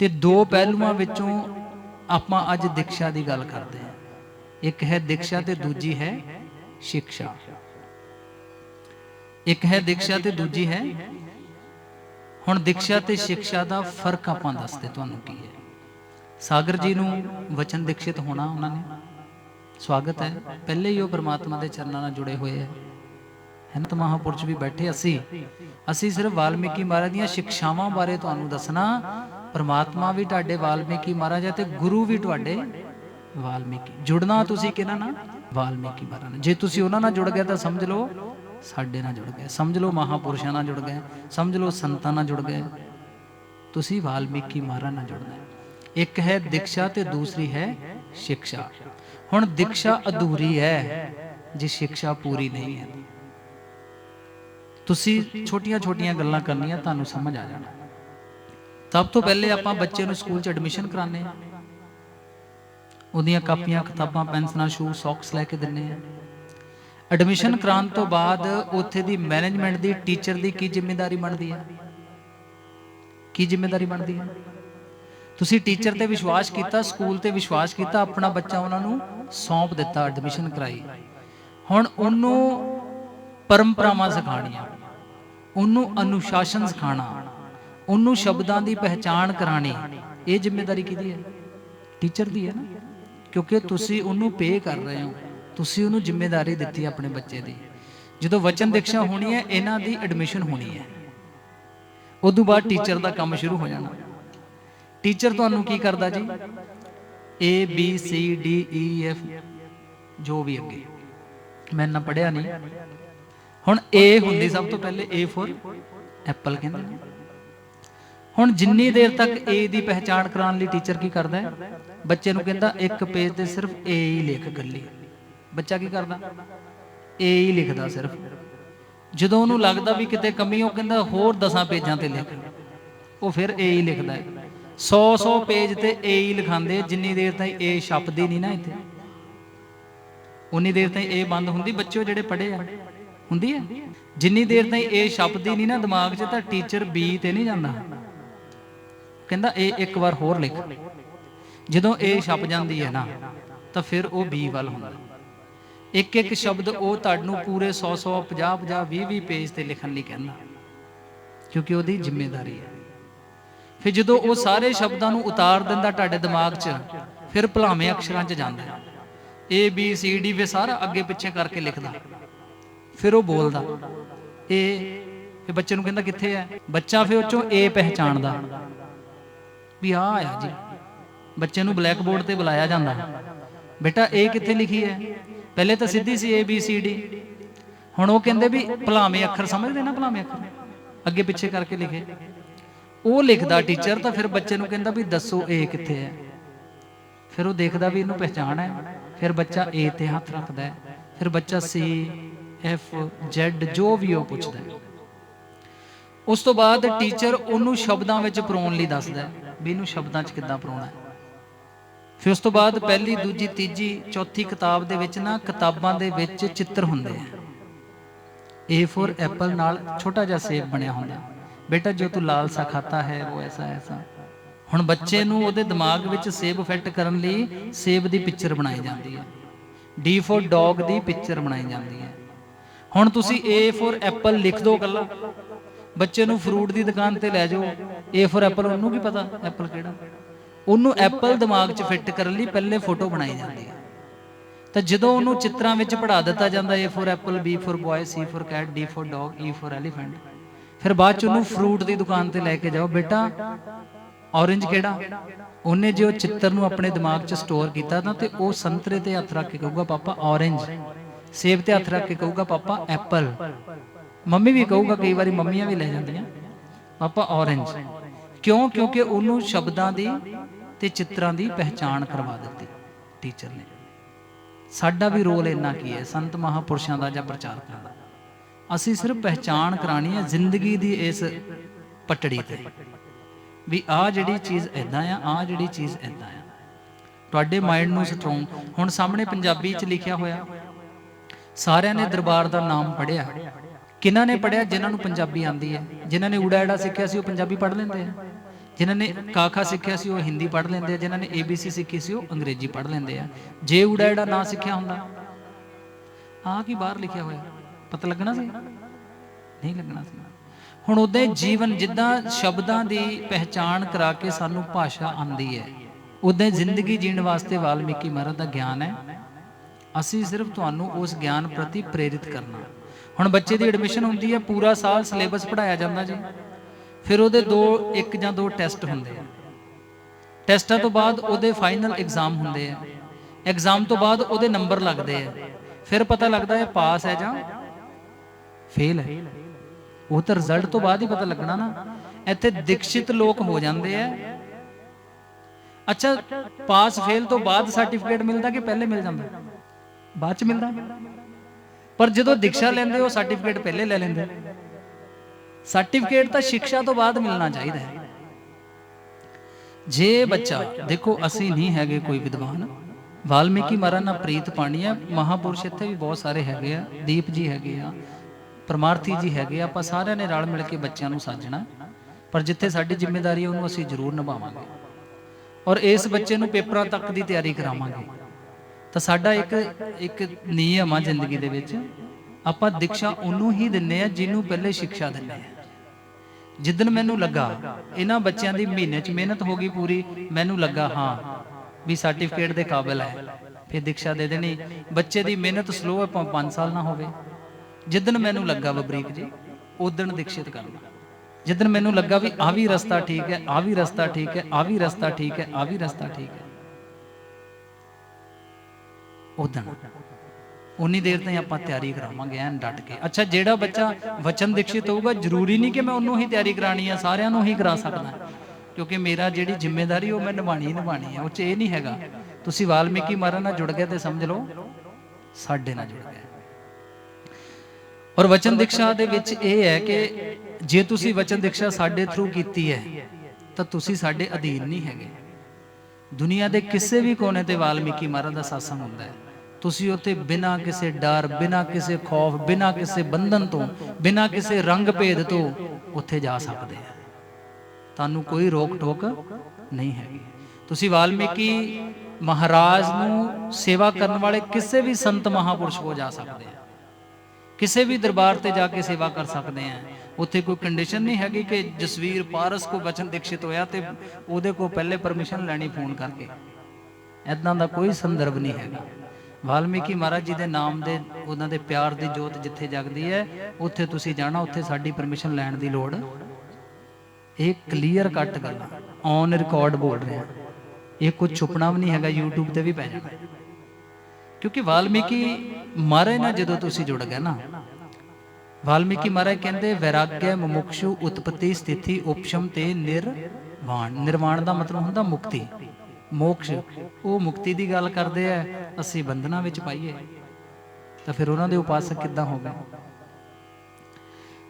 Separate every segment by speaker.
Speaker 1: ਤੇ ਦੋ ਪਹਿਲੂਆਂ ਵਿੱਚੋਂ ਆਪਾਂ ਅੱਜ ਦਿਕਸ਼ਾ ਦੀ ਗੱਲ ਕਰਦੇ ਹਾਂ। ਇੱਕ ਹੈ ਦਿਕਸ਼ਾ ਤੇ ਦੂਜੀ ਹੈ ਸਿੱਖਿਆ ਇੱਕ ਹੈ ਦਿਕਸ਼ਾ ਤੇ ਦੂਜੀ ਹੈ। ਹੁਣ ਦਿਕਸ਼ਾ ਤੇ ਸਿੱਖਿਆ ਦਾ ਫ਼ਰਕ ਆਪਾਂ ਦੱਸਦੇ ਤੁਹਾਨੂੰ ਕੀ ਹੈ। ਸਾਗਰ ਜੀ ਨੂੰ ਵਚਨ ਦੀਕਸ਼ਿਤ ਹੋਣਾ ਉਹਨਾਂ ਨੇ। ਸਵਾਗਤ ਹੈ। ਪਹਿਲੇ ਹੀ ਉਹ ਪ੍ਰਮਾਤਮਾ ਦੇ ਚਰਨਾਂ ਨਾਲ ਜੁੜੇ ਹੋਏ ਹੈ। ਹੈ। ਨਾ ਤਾਂ ਮਹਾਪੁਰਸ਼ ਵੀ ਬੈਠੇ। ਅਸੀਂ ਅਸੀਂ ਸਿਰਫ ਵਾਲਮੀਕੀ ਮਹਾਰਾਜ ਦੀਆਂ ਸਿੱਖਿਆਵਾਂ ਬਾਰੇ ਤੁਹਾਨੂੰ ਦੱਸਣਾ। ਪਰਮਾਤਮਾ ਵੀ ਤੁਹਾਡੇ ਵਾਲਮੀਕੀ ਮਹਾਰਾਜ ਹੈ ਤੇ ਗੁਰੂ ਵੀ ਤੁਹਾਡੇ ਵਾਲਮੀਕੀ। ਜੁੜਨਾ ਤੁਸੀਂ ਕਿਹਨਾਂ ਨਾਲ? ਵਾਲਮੀਕੀ ਮਹਾਰਾਜ ਜੇ ਤੁਸੀਂ ਉਹਨਾਂ ਨਾਲ ਜੁੜ ਗਏ ਤਾਂ ਸਮਝ ਲਓ ਸਾਡੇ ਨਾਲ ਜੁੜ ਗਏ। ਸਮਝ ਲਓ ਮਹਾਪੁਰਸ਼ਾਂ ਨਾਲ ਜੁੜ ਗਏ। ਸਮਝ ਲਓ ਸੰਤਾਂ ਨਾਲ ਜੁੜ ਗਏ। ਤੁਸੀਂ ਵਾਲਮੀਕੀ ਮਹਾਰਾਜ ਨਾਲ ਜੁੜਨਾ ਹੈ। ਇੱਕ ਹੈ ਦਿਕਸ਼ਾ ਤੇ ਦੂਸਰੀ ਹੈ ਸਿੱਖਿਆ ਹੁਣ ਦਿਕਸ਼ਾ ਅਧੂਰੀ ਹੈ, ਜੇ ਸਿੱਖਿਆ ਪੂਰੀ ਨਹੀਂ ਹੈ। ਤੁਸੀਂ ਛੋਟੀਆਂ-ਛੋਟੀਆਂ ਗੱਲਾਂ ਕਰਨੀਆਂ, ਤੁਹਾਨੂੰ ਸਮਝ ਆ ਜਾਣਾ। ਸਭ ਤੋਂ ਪਹਿਲੇ ਆਪਾਂ ਬੱਚੇ ਨੂੰ ਸਕੂਲ 'ਚ ਐਡਮਿਸ਼ਨ ਕਰਾਉਂਦੇ ਆ ਉਹਦੀਆਂ ਕਾਪੀਆਂ ਕਿਤਾਬਾਂ ਪੈਨਸਲਾਂ ਸ਼ੂ ਸੌਕਸ ਲੈ ਕੇ ਦਿੰਨੇ ਆ ਐਡਮਿਸ਼ਨ ਕਰਾਉਣ ਤੋਂ ਬਾਅਦ ਉੱਥੇ ਦੀ ਮੈਨੇਜਮੈਂਟ ਦੀ ਟੀਚਰ ਦੀ ਕੀ ਜ਼ਿੰਮੇਵਾਰੀ ਬਣਦੀ ਹੈ? ਕੀ ਜ਼ਿੰਮੇਵਾਰੀ ਬਣਦੀ ਹੈ? ਤੁਸੀਂ ਟੀਚਰ ਤੇ ਵਿਸ਼ਵਾਸ ਕੀਤਾ ਸਕੂਲ ਤੇ ਵਿਸ਼ਵਾਸ ਕੀਤਾ ਆਪਣਾ ਬੱਚਾ ਉਹਨਾਂ ਨੂੰ ਸੌਂਪ ਦਿੱਤਾ ਐਡਮਿਸ਼ਨ ਕਰਾਈ। ਹੁਣ ਉਹਨੂੰ ਪਰੰਪਰਾਵਾਂ ਸਿਖਾਣੀਆਂ ਉਹਨੂੰ ਅਨੁਸ਼ਾਸਨ ਸਿਖਾਣਾ ਉਹਨੂੰ ਸ਼ਬਦਾਂ ਦੀ ਪਹਿਚਾਣ ਕਰਾਣੀ ਇਹ ਜ਼ਿੰਮੇਵਾਰੀ ਕਿਹਦੀ ਹੈ? ਟੀਚਰ ਦੀ ਹੈ ਨਾ? ਕਿਉਂਕਿ ਤੁਸੀਂ ਉਹਨੂੰ ਪੇ ਕਰ ਰਹੇ ਹੋ। ਤੁਸੀਂ ਉਹਨੂੰ ਜ਼ਿੰਮੇਵਾਰੀ ਦਿੱਤੀ ਆਪਣੇ ਬੱਚੇ ਦੀ। ਜਦੋਂ ਵਚਨ ਦੀਕਸ਼ਾ ਹੋਣੀ ਹੈ, ਇਹਨਾਂ ਦੀ ਐਡਮਿਸ਼ਨ ਹੋਣੀ ਹੈ। ਉਦੋਂ ਬਾਅਦ ਟੀਚਰ ਦਾ ਕੰਮ ਸ਼ੁਰੂ ਹੋ ਜਾਣਾ। ਟੀਚਰ ਤੁਹਾਨੂੰ ਕੀ ਕਰਦਾ ਜੀ? A, B, C, D E F, ਜੋ ਵੀ ਅੱਗੇ। ਮੈਂ ਨਾ ਪੜਿਆ ਨਹੀਂ। ਹੁਣ A ਹੁੰਦੀ ਸਭ ਤੋਂ ਪਹਿਲੇ A ਫॉर ਐਪਲ ਕਹਿੰਦੇ ਨੇ। ਹੁਣ ਜਿੰਨੀ ਦੇਰ ਤੱਕ ਏ ਦੀ ਪਹਿਚਾਣ ਕਰਾਉਣ ਲਈ ਟੀਚਰ ਕੀ ਕਰਦਾ ਹੈ? ਬੱਚੇ ਨੂੰ ਕਹਿੰਦਾ, ਇੱਕ ਪੇਜ ਤੇ ਸਿਰਫ ਏ ਹੀ ਲਿਖ ਗੱਲੀ। ਬੱਚਾ ਕੀ ਕਰਦਾ? ਏ ਹੀ ਲਿਖਦਾ ਸਿਰਫ। ਜਦੋਂ ਉਹਨੂੰ ਲੱਗਦਾ ਵੀ ਕਿਤੇ ਕਮੀ, ਉਹ ਕਹਿੰਦਾ ਹੋਰ 10 ਪੇਜਾਂ ਤੇ ਲਿਖ। ਉਹ ਫਿਰ ਏ ਹੀ ਲਿਖਦਾ ਹੈ। 100 100 ਪੇਜ ਤੇ ਏ ਹੀ ਲਿਖਾਉਂਦੇ ਜਿੰਨੀ ਦੇਰ ਤਾਈਂ ਏ ਛਪਦੀ ਨਹੀਂ ਨਾ ਇੱਥੇ। ਉਨੀ ਦੇਰ ਤਾਈਂ A ਬੰਦ ਹੁੰਦੀ, ਬੱਚਿਓ ਜਿਹੜੇ ਪੜ੍ਹੇ ਆ, ਹੁੰਦੀ ਹੈ? ਜਿੰਨੀ ਦੇਰ ਤਾਈਂ ਏ ਛਪਦੀ ਨਹੀਂ ਨਾ ਦਿਮਾਗ 'ਚ, ਤਾਂ ਟੀਚਰ ਬੀ ਤੇ ਨਹੀਂ ਜਾਂਦਾ। ਕਹਿੰਦਾ ਇਹ ਇੱਕ ਵਾਰ ਹੋਰ ਲਿਖ। ਜਦੋਂ ਇਹ ਛਪ ਜਾਂਦੀ ਹੈ ਨਾ, ਤਾਂ ਫਿਰ ਉਹ ਬੀ ਵੱਲ ਹੁੰਦਾ। ਇੱਕ ਇੱਕ ਸ਼ਬਦ ਉਹ ਤੁਹਾਨੂੰ ਪੂਰੇ 100 100 50 50 20 20 ਪੇਜ ਤੇ ਲਿਖਣ ਲਈ ਕਹਿੰਦਾ, ਕਿਉਂਕਿ ਉਹਦੀ ਜ਼ਿੰਮੇਵਾਰੀ ਹੈ। ਫਿਰ ਜਦੋਂ ਉਹ ਸਾਰੇ ਸ਼ਬਦਾਂ ਨੂੰ ਉਤਾਰ ਦਿੰਦਾ ਤੁਹਾਡੇ ਦਿਮਾਗ 'ਚ, ਫਿਰ ਭਲਾਵੇਂ ਅਕਸ਼ਰਾਂ 'ਚ ਜਾਂਦਾ A B C D D ਸਾਰਾ ਅੱਗੇ ਪਿੱਛੇ ਕਰਕੇ ਲਿਖਦਾ। ਫਿਰ ਉਹ ਬੋਲਦਾ, A, ਫਿਰ ਬੱਚੇ ਨੂੰ ਕਹਿੰਦਾ, ਕਿੱਥੇ ਹੈ? ਬੱਚਾ ਫਿਰ ਉਹ ਚੋਂ A ਪਹਿਚਾਣਦਾ। ਵੀ ਆ ਆਇਆ ਜੀ। ਬੱਚੇ ਨੂੰ ਬਲੈਕ ਬੋਰਡ ਤੇ ਬੁਲਾਇਆ ਜਾਂਦਾ। ਬੇਟਾ, ਇਹ ਕਿੱਥੇ ਲਿਖੀ ਹੈ? ਪਹਿਲੇ ਤਾਂ ਸਿੱਧੀ ਸੀ ਏ ਬੀ ਸੀ ਡੀ ਹੁਣ ਉਹ ਕਹਿੰਦੇ ਵੀ ਭਲਾਵੇਂ ਅੱਖਰ ਸਮਝਦੇ ਨਾ, ਭਲਾਵੇਂ ਅੱਖਰ। ਅੱਗੇ ਪਿੱਛੇ ਕਰਕੇ ਲਿਖੇ। ਉਹ ਲਿਖਦਾ ਟੀਚਰ ਤਾਂ ਫਿਰ ਬੱਚੇ ਨੂੰ ਕਹਿੰਦਾ ਵੀ ਦੱਸੋ A ਕਿੱਥੇ ਹੈ। ਫਿਰ ਉਹ ਦੇਖਦਾ ਵੀ ਇਹਨੂੰ ਪਹਿਚਾਣ ਹੈ। ਫਿਰ ਬੱਚਾ ਏ ਤੇ ਹੱਥ ਰੱਖਦਾ ਹੈ। ਫਿਰ ਬੱਚਾ ਸੀ ਐਫ Z, ਜੋ ਵੀ ਉਹ ਪੁੱਛਦਾ ਉਸ ਤੋਂ ਬਾਅਦ ਟੀਚਰ ਉਹਨੂੰ ਸ਼ਬਦਾਂ ਵਿੱਚ ਪਰੋਣ ਲਈ ਦੱਸਦਾ ਹੈ। ਵੀ ਇਹਨੂੰ ਸ਼ਬਦਾਂ 'ਚ ਕਿੱਦਾਂ ਪਰੋਣਾ ਫਿਰ ਉਸ ਤੋਂ ਬਾਅਦ ਪਹਿਲੀ, ਦੂਜੀ, ਤੀਜੀ, ਚੌਥੀ ਕਿਤਾਬ ਦੇ ਵਿੱਚ ਨਾ ਕਿਤਾਬਾਂ ਦੇ ਵਿੱਚ ਚਿੱਤਰ ਹੁੰਦੇ ਆ। A4 ਐਪਲ ਨਾਲ ਛੋਟਾ ਜਿਹਾ ਸੇਬ ਬਣਿਆ ਹੁੰਦਾ। ਬੇਟਾ, ਜੋ ਤੂੰ ਲਾਲ ਸਾ ਖਾਤਾ ਹੈ, ਉਹ ਐਸਾ ਐਸਾ। ਹੁਣ ਬੱਚੇ ਨੂੰ ਉਹਦੇ ਦਿਮਾਗ ਵਿੱਚ ਸੇਬ ਫਿੱਟ ਕਰਨ ਲਈ ਸੇਬ ਦੀ ਪਿਕਚਰ ਬਣਾਈ ਜਾਂਦੀ ਹੈ D ਫॉर ਡੌਗ ਦੀ ਪਿਕਚਰ ਬਣਾਈ ਜਾਂਦੀ ਹੈ ਹੁਣ ਤੁਸੀਂ A ਫॉर ਐਪਲ ਲਿਖ ਦਿਓ ਗੱਲਾਂ ਬੱਚੇ ਨੂੰ ਫਰੂਟ ਦੀ ਦੁਕਾਨ ਤੇ ਲੈ ਜਾਓ। ਏ ਫੋਰ ਐਪਲ ਉਹਨੂੰ ਕੀ ਪਤਾ? ਐਪਲ ਕਿਹੜਾ? ਉਹਨੂੰ ਐਪਲ ਦਿਮਾਗ 'ਚ ਫਿੱਟ ਕਰਨ ਲਈ ਪਹਿਲੇ ਫੋਟੋ ਬਣਾਈ ਜਾਂਦੀ ਹੈ। ਤਾਂ ਜਦੋਂ ਉਹਨੂੰ ਚਿੱਤਰਾਂ ਵਿੱਚ ਪੜਾ ਦਿੱਤਾ ਜਾਂਦਾ A for apple B for boy C for cat D for dog E for elephant ਫਿਰ ਬਾਅਦ 'ਚ ਉਹਨੂੰ ਫਰੂਟ ਦੀ ਦੁਕਾਨ ਤੇ ਲੈ ਕੇ ਜਾਓ। ਬੇਟਾ ਔਰੰਜ ਕਿਹੜਾ? ਉਹਨੇ ਜੇ ਉਹ ਚਿੱਤਰ ਨੂੰ ਆਪਣੇ ਦਿਮਾਗ 'ਚ ਸਟੋਰ ਕੀਤਾ ਤਾਂ ਤੇ ਉਹ ਸੰਤਰੇ ਤੇ ਹੱਥ ਰੱਖ ਕੇ ਕਹੂਗਾ, ਪਾਪਾ ਔਰੰਜ ਸੇਬ ਤੇ ਹੱਥ ਰੱਖ ਕੇ ਕਹੂਗਾ, ਪਾਪਾ ਐਪਲ ਮੰਮੀ ਵੀ ਕਹੂਗਾ, ਕਈ ਵਾਰੀ ਮੰਮੀਆਂ ਵੀ ਲੈ ਜਾਂਦੀਆਂ। ਪਾਪਾ ਔਰੰਜ ਕਿਉਂ? ਕਿਉਂਕਿ ਉਹਨੂੰ ਸ਼ਬਦਾਂ ਦੀ ਤੇ ਚਿੱਤਰਾਂ ਦੀ ਪਹਿਚਾਣ ਕਰਵਾ ਦਿੱਤੀ ਟੀਚਰ ਨੇ। ਸਾਡਾ ਵੀ ਰੋਲ ਇੰਨਾ ਕੀ ਹੈ, ਸੰਤ ਮਹਾਪੁਰਸ਼ਾਂ ਦਾ ਜਾਂ ਪ੍ਰਚਾਰਕਾਂ ਦਾ। ਅਸੀਂ ਸਿਰਫ ਪਹਿਚਾਣ ਕਰਾਣੀ ਹੈ ਜ਼ਿੰਦਗੀ ਦੀ ਇਸ ਪਟੜੀ ਤੇ। ਵੀ ਆਹ ਜਿਹੜੀ ਚੀਜ਼ ਐਦਾਂ ਆ, ਆਹ ਜਿਹੜੀ ਚੀਜ਼ ਐਦਾਂ ਆ। ਤੁਹਾਡੇ ਮਾਈਂਡ ਨੂੰ ਸਟਰੋਂਗ ਹੁਣ ਸਾਹਮਣੇ ਪੰਜਾਬੀ ਚ ਲਿਖਿਆ ਹੋਇਆ। ਸਾਰਿਆਂ ਨੇ ਦਰਬਾਰ ਦਾ ਨਾਮ ਪੜਿਆ ਕਿਹਨਾਂ ਨੇ ਪੜਿਆ? ਜਿਨ੍ਹਾਂ ਨੂੰ ਪੰਜਾਬੀ ਆਉਂਦੀ ਹੈ। ਜਿਨ੍ਹਾਂ ਨੇ ਊੜਾ ਐੜਾ ਸਿੱਖਿਆ ਸੀ, ਉਹ ਪੰਜਾਬੀ ਪੜ੍ਹ ਲੈਂਦੇ ਆ। ਜਿਨ੍ਹਾਂ ਨੇ ਕਾਖਾ ਸਿੱਖਿਆ ਸੀ, ਉਹ ਹਿੰਦੀ ਪੜ੍ਹ ਲੈਂਦੇ ਆ। ਜਿਨ੍ਹਾਂ ਨੇ ABC ਸਿੱਖੀ ਸੀ, ਉਹ ਅੰਗਰੇਜ਼ੀ ਪੜ੍ਹ ਲੈਂਦੇ ਆ। ਜੇ ਊੜਾ ਜਿਹੜਾ ਨਾ ਸਿੱਖਿਆ ਹੁੰਦਾ ਆ ਕੀ ਬਾਹਰ ਲਿਖਿਆ ਹੋਇਆ? ਪਤਾ ਲੱਗਣਾ ਸੀ? ਨਹੀਂ ਲੱਗਣਾ ਸੀ। ਹੁਣ ਉਹਦੇ ਜੀਵਨ ਜਿੱਦਾਂ ਸ਼ਬਦਾਂ ਦੀ ਪਹਿਚਾਣ ਕਰਾ ਕੇ ਸਾਨੂੰ ਭਾਸ਼ਾ ਆਂਦੀ ਹੈ, ਉਹਦੇ ਜ਼ਿੰਦਗੀ ਜੀਣ ਵਾਸਤੇ ਵਾਲਮੀਕੀ ਮਹਾਰਾਜ ਦਾ ਗਿਆਨ ਹੈ। ਅਸੀਂ ਸਿਰਫ ਤੁਹਾਨੂੰ ਉਸ ਗਿਆਨ ਪ੍ਰਤੀ ਪ੍ਰੇਰਿਤ ਕਰਨਾ। ਹੁਣ ਬੱਚੇ ਦੀ ਐਡਮਿਸ਼ਨ ਹੁੰਦੀ ਹੈ, ਪੂਰਾ ਸਾਲ ਸਿਲੇਬਸ ਪੜਾਇਆ ਜਾਂਦਾ ਜੀ। ਫਿਰ ਉਹਦੇ ਦੋ, ਇੱਕ ਜਾਂ ਦੋ ਟੈਸਟ ਹੁੰਦੇ ਆ। ਟੈਸਟਾਂ ਤੋਂ ਬਾਅਦ ਉਹਦੇ ਫਾਈਨਲ ਐਗਜ਼ਾਮ ਹੁੰਦੇ ਆ। ਐਗਜ਼ਾਮ ਤੋਂ ਬਾਅਦ ਉਹਦੇ ਨੰਬਰ ਲੱਗਦੇ ਆ। ਫਿਰ ਪਤਾ ਲੱਗਦਾ ਹੈ ਪਾਸ ਹੈ ਜਾਂ ਫੇਲ ਹੈ। ਉਹ ਤਾਂ ਰਿਜ਼ਲਟ ਤੋਂ ਬਾਅਦ ਹੀ ਪਤਾ ਲੱਗਣਾ ਨਾ। ਇੱਥੇ ਦੀਕਸ਼ਿਤ ਲੋਕ ਹੋ ਜਾਂਦੇ ਆ। ਅੱਛਾ ਪਾਸ ਫੇਲ ਤੋਂ ਬਾਅਦ ਸਰਟੀਫਿਕੇਟ ਮਿਲਦਾ ਕਿ ਪਹਿਲੇ ਮਿਲ ਜਾਂਦਾ? ਬਾਅਦ ਚ ਮਿਲਦਾ। ਪਰ ਜਦੋਂ ਦੀਕਸ਼ਾ ਲੈਂਦੇ ਉਹ ਸਰਟੀਫਿਕੇਟ ਪਹਿਲੇ ਲੈ ਲੈਂਦੇ ਸਰਟੀਫਿਕੇਟ ਤਾਂ ਸਿੱਖਿਆ ਤੋਂ ਬਾਅਦ ਮਿਲਣਾ ਚਾਹੀਦਾ ਹੈ। ਜੇ ਬੱਚਾ, ਦੇਖੋ ਅਸੀਂ ਨਹੀਂ ਹੈਗੇ ਕੋਈ ਵਿਦਵਾਨ। ਵਾਲਮੀਕੀ ਮਹਾਰਾਜ ਨਾਲ ਪ੍ਰੀਤ ਪਾਣੀ ਹੈ। ਮਹਾਪੁਰਸ਼ ਇੱਥੇ ਵੀ ਬਹੁਤ ਸਾਰੇ ਹੈਗੇ ਆ। ਦੀਪ ਜੀ ਹੈਗੇ ਆ। ਪਰਮਾਰਥੀ ਜੀ ਹੈਗੇ ਆ। ਆਪਾਂ ਸਾਰਿਆਂ ਨੇ ਰਲ ਮਿਲ ਕੇ ਬੱਚਿਆਂ ਨੂੰ ਸਾਜਣਾ ਪਰ ਜਿੱਥੇ ਸਾਡੀ ਜ਼ਿੰਮੇਵਾਰੀ ਹੈ, ਉਹਨੂੰ ਅਸੀਂ ਜ਼ਰੂਰ ਨਿਭਾਵਾਂਗੇ। ਔਰ ਇਸ ਬੱਚੇ ਨੂੰ ਪੇਪਰਾਂ ਤੱਕ ਦੀ ਤਿਆਰੀ ਕਰਾਵਾਂਗੇ। ਤਾਂ ਸਾਡਾ ਇੱਕ ਇੱਕ ਨਿਯਮ ਆ ਜ਼ਿੰਦਗੀ ਦੇ ਵਿੱਚ। ਆਪਾਂ ਦੀਕਸ਼ਾ ਉਹਨੂੰ ਹੀ ਦਿੰਨੇ ਆ ਜਿਹਨੂੰ ਪਹਿਲੇ ਸਿੱਖਿਆ ਦਿੰਨੇ ਆ। ਜਿੱਦਨ ਮੈਨੂੰ ਲੱਗਾ, ਇਹਨਾਂ ਬੱਚਿਆਂ ਦੀ ਮਹੀਨੇ 'ਚ ਮਿਹਨਤ ਹੋ ਗਈ ਪੂਰੀ, ਮੈਨੂੰ ਲੱਗਾ, ਹਾਂ, ਵੀ ਸਰਟੀਫਿਕੇਟ ਦੇ ਕਾਬਿਲ ਹੈ ਫਿਰ ਦੀਕਸ਼ਾ ਦੇ ਦੇਣੀ। ਬੱਚੇ ਦੀ ਮਿਹਨਤ ਸਲੋ ਹੈ ਭਾਵੇਂ 5 ਸਾਲ ਨਾ ਹੋਵੇ। ਜਿੱਦਨ ਮੈਨੂੰ ਲੱਗਾ ਵਬਰੀਕ ਜੀ ਉਦਣ ਦੀਕਸ਼ਿਤ ਕਰਨਾ। ਜਿੱਦਨ ਮੈਨੂੰ ਲੱਗਾ ਵੀ ਆ ਵੀ ਰਸਤਾ ਠੀਕ ਹੈ ਆ ਵੀ ਰਸਤਾ ਠੀਕ ਹੈ ਆ ਵੀ ਰਸਤਾ ਠੀਕ ਹੈ ਆ ਵੀ ਰਸਤਾ ਠੀਕ ਹੈ। ਉਦਣ। ਉਨੀ ਦੇਰ ਤਾਈਂ ਆਪਾਂ ਤਿਆਰੀ ਕਰਾਵਾਂਗੇ, ਐਨ ਡਟ ਕੇ। ਅੱਛਾ, ਜਿਹੜਾ ਬੱਚਾ ਵਚਨ ਦੀਕਸ਼ਿਤ ਹੋਊਗਾ, ਜ਼ਰੂਰੀ ਨਹੀਂ ਕਿ ਮੈਂ ਉਹਨੂੰ ਹੀ ਤਿਆਰੀ ਕਰਾਣੀ ਆ, ਸਾਰਿਆਂ ਨੂੰ ਹੀ ਕਰਾ ਸਕਦਾ ਕਿਉਂਕਿ ਮੇਰਾ ਜਿਹੜੀ ਜ਼ਿੰਮੇਵਾਰੀ ਉਹ ਮੈਂ ਨਿਭਾਣੀ ਹੀ ਨਿਭਾਣੀ ਹੈ ਉਹ ਚ ਇਹ ਨਹੀਂ ਹੈਗਾ, ਤੁਸੀਂ ਵਾਲਮੀਕੀ ਮਹਾਰਾਜ ਨਾਲ ਜੁੜ ਗਏ ਤੇ ਸਮਝ ਲਓ, ਸਾਡੇ ਨਾਲ ਜੁੜ ਗਏ। ਔਰ ਵਚਨ ਦੀਕਸ਼ਾ ਦੇ ਵਿੱਚ ਇਹ ਹੈ ਕਿ ਜੇ ਤੁਸੀਂ ਵਚਨ ਦੀਕਸ਼ਾ ਸਾਡੇ ਥਰੂ ਕੀਤੀ ਹੈ, ਤਾਂ ਤੁਸੀਂ ਸਾਡੇ ਅਧੀਨ ਨਹੀਂ ਹੈਗੇ। ਦੁਨੀਆ ਦੇ ਕਿਸੇ ਵੀ ਕੋਨੇ ਤੇ ਵਾਲਮੀਕੀ ਮਹਾਰਾਜ ਦਾ satsang ਹੁੰਦਾ ਹੈ। ਤੁਸੀਂ ਉੱਥੇ ਬਿਨਾਂ ਕਿਸੇ ਡਰ, ਬਿਨਾਂ ਕਿਸੇ ਖੌਫ, ਬਿਨਾਂ ਕਿਸੇ ਬੰਧਨ ਤੋਂ, ਬਿਨਾਂ ਕਿਸੇ ਰੰਗ ਭੇਦ ਤੋਂ ਉੱਥੇ ਜਾ ਸਕਦੇ ਆ। ਤੁਹਾਨੂੰ ਕੋਈ ਰੋਕ ਟੋਕ ਨਹੀਂ ਹੈਗੀ। ਤੁਸੀਂ ਵਾਲਮੀਕੀ ਮਹਾਰਾਜ ਨੂੰ ਸੇਵਾ ਕਰਨ ਵਾਲੇ ਕਿਸੇ ਵੀ ਸੰਤ ਮਹਾਪੁਰਸ਼ ਕੋ ਜਾ ਸਕਦੇ ਆ। ਕਿਸੇ ਵੀ ਦਰਬਾਰ ਤੇ ਜਾ ਕੇ ਸੇਵਾ ਕਰ ਸਕਦੇ ਆ। ਉੱਥੇ ਕੋਈ ਕੰਡੀਸ਼ਨ ਨਹੀਂ ਹੈਗੀ ਕਿ ਜਸਵੀਰ ਪਾਰਸ ਕੋ ਬਚਨ ਦੀਕਸ਼ਿਤ ਹੋਇਆ ਤੇ ਉਹਦੇ ਕੋ ਪਹਿਲੇ ਪਰਮਿਸ਼ਨ ਲੈਣੀ ਫੋਨ ਕਰਕੇ। ਐਦਾਂ ਦਾ ਕੋਈ ਸੰਦਰਭ ਨਹੀਂ ਹੈਗਾ। ਵਾਲਮੀਕੀ ਮਹਾਰਾਜ ਜੀ ਦੇ ਨਾਮ ਦੇ ਉਹਨਾਂ ਦੇ ਪਿਆਰ ਦੀ ਜੋਤ ਜਿੱਥੇ ਜਗਦੀ ਹੈ, ਉੱਥੇ ਤੁਸੀਂ ਜਾਣਾ, ਉੱਥੇ ਸਾਡੀ ਪਰਮਿਸ਼ਨ ਲੈਣ ਦੀ ਲੋੜ। ਇਹ ਕਲੀਅਰ ਕੱਟ ਗੱਲਾਂ ਔਨ ਰਿਕਾਰਡ ਬੋਲ ਰਹੇ ਇਹ ਕੁਝ ਛੁਪਣਾ ਵੀ ਨਹੀਂ ਹੈਗਾ, YouTube ਤੇ ਵੀ ਪੈ ਜਾਣਾ। ਕਿਉਂਕਿ ਵਾਲਮੀਕੀ ਮਹਾਰਾਜ ਨਾਲ ਜਦੋਂ ਤੁਸੀਂ ਜੁੜ ਗਏ ਨਾ, ਵਾਲਮੀਕੀ ਮਹਾਰਾਜ ਕਹਿੰਦੇ, ਵੈਰਾਗਯ ਮੁਮੁਕਸ਼ੂ ਉਤਪਤੀ ਸਥਿਤੀ ਉਪਸ਼ਮ ਤੇ ਨਿਰਵਾਣ ਨਿਰਵਾਣ ਦਾ ਮਤਲਬ ਹੁੰਦਾ ਮੁਕਤੀ। ਮੋਕਸ਼, ਉਹ ਮੁਕਤੀ ਦੀ ਗੱਲ ਕਰਦੇ ਆ, ਅਸੀਂ ਬੰਧਨਾਂ ਵਿੱਚ ਪਾਈਏ। ਤਾਂ ਫਿਰ ਉਹਨਾਂ ਦੇ ਉਪਾਸਕ ਕਿੱਦਾਂ ਹੋ ਗਏ?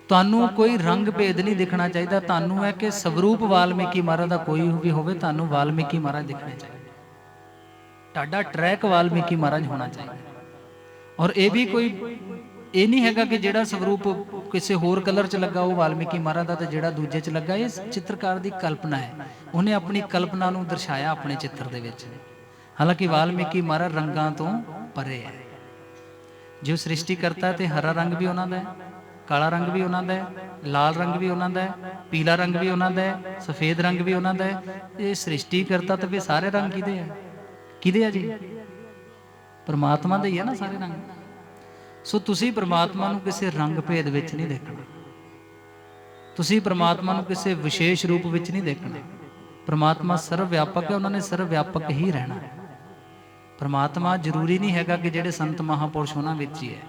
Speaker 1: ਤੁਹਾਨੂੰ ਕੋਈ ਰੰਗ ਭੇਦ ਨਹੀਂ ਦਿਖਣਾ ਚਾਹੀਦਾ। ਤੁਹਾਨੂੰ ਹੈ ਕਿ ਸਵਰੂਪ ਵਾਲਮੀਕੀ ਮਹਾਰਾਜ ਦਾ ਕੋਈ ਵੀ ਹੋਵੇ, ਤੁਹਾਨੂੰ ਵਾਲਮੀਕੀ ਮਹਾਰਾਜ ਦਿਖਣਾ ਚਾਹੀਦਾ। ਤੁਹਾਡਾ ਟਰੈਕ ਵਾਲਮੀਕੀ ਮਹਾਰਾਜ ਹੋਣਾ ਚਾਹੀਦਾ। ਔਰ ਇਹ ਵੀ ਕੋਈ, ਇਹ ਨਹੀਂ ਹੈਗਾ ਕਿ ਜਿਹੜਾ ਸਵਰੂਪ ਕਿਸੇ ਹੋਰ ਕਲਰ 'ਚ ਲੱਗਾ ਉਹ ਵਾਲਮੀਕੀ ਮਹਾਰਾਜ ਦਾ ਤੇ ਜਿਹੜਾ ਦੂਜੇ 'ਚ ਲੱਗਾ, ਇਹ ਚਿੱਤਰਕਾਰ ਦੀ ਕਲਪਨਾ ਹੈ। ਉਹਨੇ ਆਪਣੀ ਕਲਪਨਾ ਨੂੰ ਦਰਸਾਇਆ ਆਪਣੇ ਚਿੱਤਰ ਦੇ ਵਿੱਚ। ਹਾਲਾਂਕਿ ਵਾਲਮੀਕੀ ਮਹਾਰਾਜ ਰੰਗਾਂ ਤੋਂ ਪਰੇ ਹੈ। ਜੋ ਸ੍ਰਿਸ਼ਟੀ ਕਰਤਾ ਤੇ ਹਰਾ ਰੰਗ ਵੀ ਉਹਨਾਂ ਦਾ ਹੈ, ਕਾਲਾ ਰੰਗ ਵੀ ਉਹਨਾਂ ਦਾ ਹੈ, ਲਾਲ ਰੰਗ ਵੀ ਉਹਨਾਂ ਦਾ ਹੈ, ਪੀਲਾ ਰੰਗ ਵੀ ਉਹਨਾਂ ਦਾ ਹੈ, ਸਫੇਦ ਰੰਗ ਵੀ ਉਹਨਾਂ ਦਾ ਹੈ। ਇਹ ਸ੍ਰਿਸ਼ਟੀ ਕਰਤਾ ਤੇ ਵੀ ਸਾਰੇ ਰੰਗ ਕਿਹਦੇ ਆ? ਕਿਹਦੇ ਆ ਜੀ? ਪਰਮਾਤਮਾ ਦੇ ਹੀ ਆ ਨਾ ਸਾਰੇ ਰੰਗ। ਸੋ ਤੁਸੀਂ ਪਰਮਾਤਮਾ ਨੂੰ ਕਿਸੇ ਰੰਗ ਭੇਦ ਵਿੱਚ ਨਹੀਂ ਦੇਖਣਾ। ਤੁਸੀਂ ਪਰਮਾਤਮਾ ਨੂੰ ਕਿਸੇ ਵਿਸ਼ੇਸ਼ ਰੂਪ ਵਿੱਚ ਨਹੀਂ ਦੇਖਣਾ। ਪਰਮਾਤਮਾ ਸਰਵ ਵਿਆਪਕ ਹੈ, ਉਹਨਾਂ ਨੇ ਸਰਵ ਵਿਆਪਕ ਹੀ ਰਹਿਣਾ ਹੈ। ਪਰਮਾਤਮਾ ਜ਼ਰੂਰੀ ਨਹੀਂ ਹੈਗਾ ਕਿ ਜਿਹੜੇ ਸੰਤ ਮਹਾਪੁਰਸ਼ ਉਹਨਾਂ ਵਿੱਚ ਹੀ ਹੈ।